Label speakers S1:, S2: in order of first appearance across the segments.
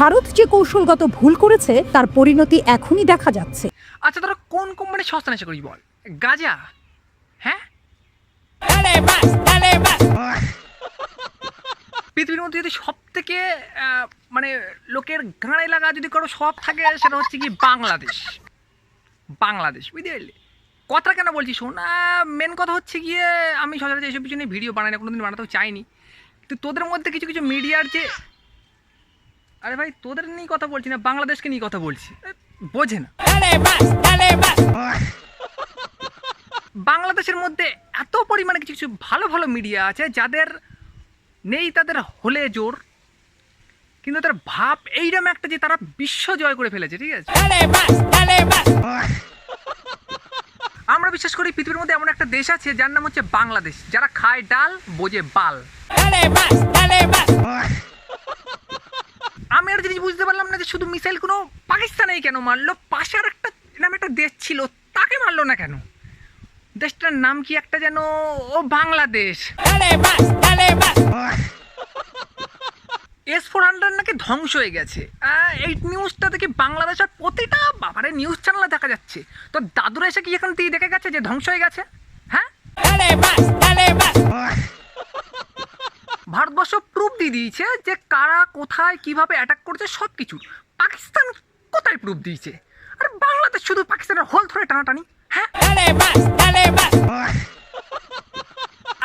S1: ভারত যে কৌশলগত ভুল করেছে, তার পরিণতি এখনই দেখা যাচ্ছে।
S2: আচ্ছা তোরা কোন কোম্পানির সস্তা নেশা করিস বল? গাজা? হ্যাঁ? পৃথিবীর মধ্যে যদি সব থেকে মানে লোকের গাঁড়ে লাগা যদি কারও সব থাকে, সেটা হচ্ছে কি বাংলাদেশ। বাংলাদেশ, বুঝতে পারলি? কথা কেন বলছি শোন মেন কথা হচ্ছে গিয়ে আমি সচরাচর এইসব পিছনে ভিডিও বানাই না, কোনোদিন বানাতেও চাইনি। তো তোদের মধ্যে কিছু কিছু মিডিয়ার যে আরে ভাই, তোদের নিয়ে কথা বলছি না, বাংলাদেশকে নিয়ে কথা বলছি। বোঝে না। বাংলাদেশের মধ্যে এত পরিমাণে কিছু কিছু ভালো ভালো মিডিয়া আছে, যাদের নেই তাদের হলে জোর, কিন্তু তার ভাব এইরকম একটা যে তারা বিশ্ব জয় করে ফেলেছে, ঠিক আছে? আমরা বিশ্বাস করি পৃথিবীর মধ্যে এমন একটা দেশ আছে, যার নাম হচ্ছে বাংলাদেশ, যারা খায় ডাল, বোঝে বাল। আমি আর জিনিস বুঝতে পারলাম না যে শুধু মিসাইল কোনো পাকিস্তানেই কেন মারলো পাশে আর একটা নাম একটা দেশ ছিল, তাকে মারলো না কেন? দেশটার নাম কি একটা যেন, ও বাংলাদেশ। এস ফোর হান্ড্রেড নাকি ধ্বংস হয়ে গেছে। এই নিউজটা দেখি বাংলাদেশের প্রতিটা বাবারে নিউজ চ্যানেলে দেখা যাচ্ছে। তো দাদুরা এসে কি এখন তুই দেখে গেছে যে ধ্বংস হয়ে গেছে? হ্যাঁ? ভারতবর্ষ প্রুফ দিয়ে দিয়েছে যে কারা কোথায়, কীভাবে অ্যাটাক করছে সব কিছু পাকিস্তান কোথায় প্রুফ দিয়েছে? আর বাংলাদেশ শুধু পাকিস্তানের হোল ধরে টানাটানি হ্যাঁ?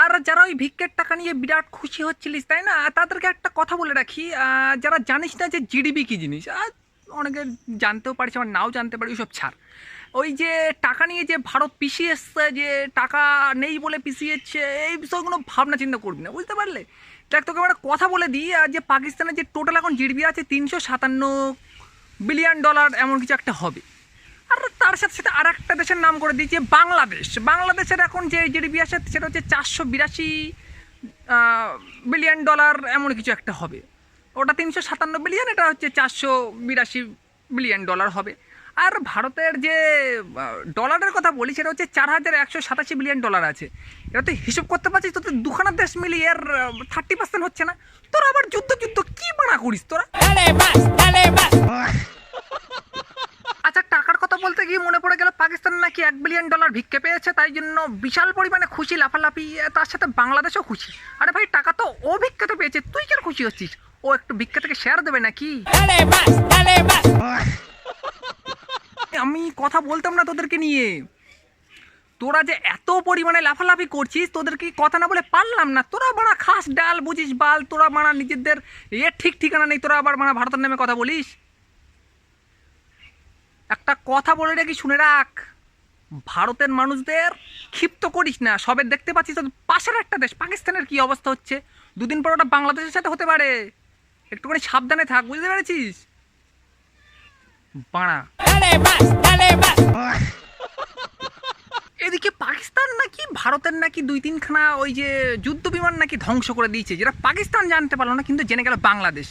S2: আর যারা ওই ভিক্ষের টাকা নিয়ে বিরাট খুশি হচ্ছিলিস, তাই না? তাদেরকে একটা কথা বলে রাখি যারা জানিস না যে জিডিপি কী জিনিস আর অনেকে জানতেও পারছে আমার নাও জানতে পারি, ওইসব ছাড়। ওই যে টাকা নিয়ে যে ভারত পিছিয়ে এসছে, যে টাকা নেই বলে পিছিয়েছে এই বিষয়গুলো ভাবনা চিন্তা করবি না, বুঝতে পারলে? দেখ, তোকে আমরা কথা বলে দিই আর যে পাকিস্তানের যে টোটাল এখন জিডিপি আছে তিনশো সাতান্ন বিলিয়ন ডলার এমন কিছু একটা হবে। আর তার সাথে সাথে আর একটা দেশের নাম করে দিয়েছে বাংলাদেশ। বাংলাদেশের এখন যে জিডিপি আছে, সেটা হচ্ছে চারশো বিরাশি বিলিয়ন ডলার এমন কিছু একটা হবে। ওটা তিনশো সাতান্ন বিলিয়ন এটা হচ্ছে চারশো বিরাশি বিলিয়ন ডলার হবে। আর ভারতের যে ডলারের কথা বলি, সেটা হচ্ছে চার হাজার একশো সাতাশি বিলিয়ন ডলার আছে। এটা তুই হিসেব করতে পারছিস তো দুখানা দেশ মিলিয়ে এর থার্টি পার্সেন্ট হচ্ছে না। তোরা আবার যুদ্ধ যুদ্ধ কী বানা করিস তোরা? আচ্ছা টাকার কথা বলতে গিয়ে মনে পড়ে গেল পাকিস্তান নাকি এক বিলিয়ন ডলার ভিক্ষে পেয়েছে, তাই জন্য বিশাল পরিমাণে খুশি, লাফালাফি, তার সাথে বাংলাদেশও খুশি। আরে ভাই, টাকা তো ও ভিক্ষাতে পেয়েছে, তুই কেন খুশি হচ্ছিস? ও একটু ভিক্ষা থেকে শেয়ার দেবে নাকি? আমি কথা বলতাম না তোদেরকে নিয়ে। তোরা যে এত পরিমাণে লাফালাফি করছিস তোদেরকে কথা না বলে পারলাম না। তোরা মারা খাস ডাল বুঝিস বাল তোরা মারা নিজেদের এ ঠিক ঠিকানা নেই তোরা আবার মারা ভারতের নামে কথা বলিস? একটা কথা বলে রাখি শুনে রাখ ভারতের মানুষদের ক্ষিপ্ত করিস না। সবে দেখতে পাচ্ছিস পাশের একটা দেশ পাকিস্তানের কি অবস্থা হচ্ছে? দুদিন পর ওটা বাংলাদেশের সাথে হতে পারে। একটুখানি সাবধানে থাক বুঝতে পেরেছিস? বাড়া। এদিকে পাকিস্তান নাকি ভারতের নাকি দুই তিনখানা ওই যে যুদ্ধ বিমান নাকি ধ্বংস করে দিয়েছে যেটা পাকিস্তান জানতে পারল না কিন্তু জেনে গেল বাংলাদেশ।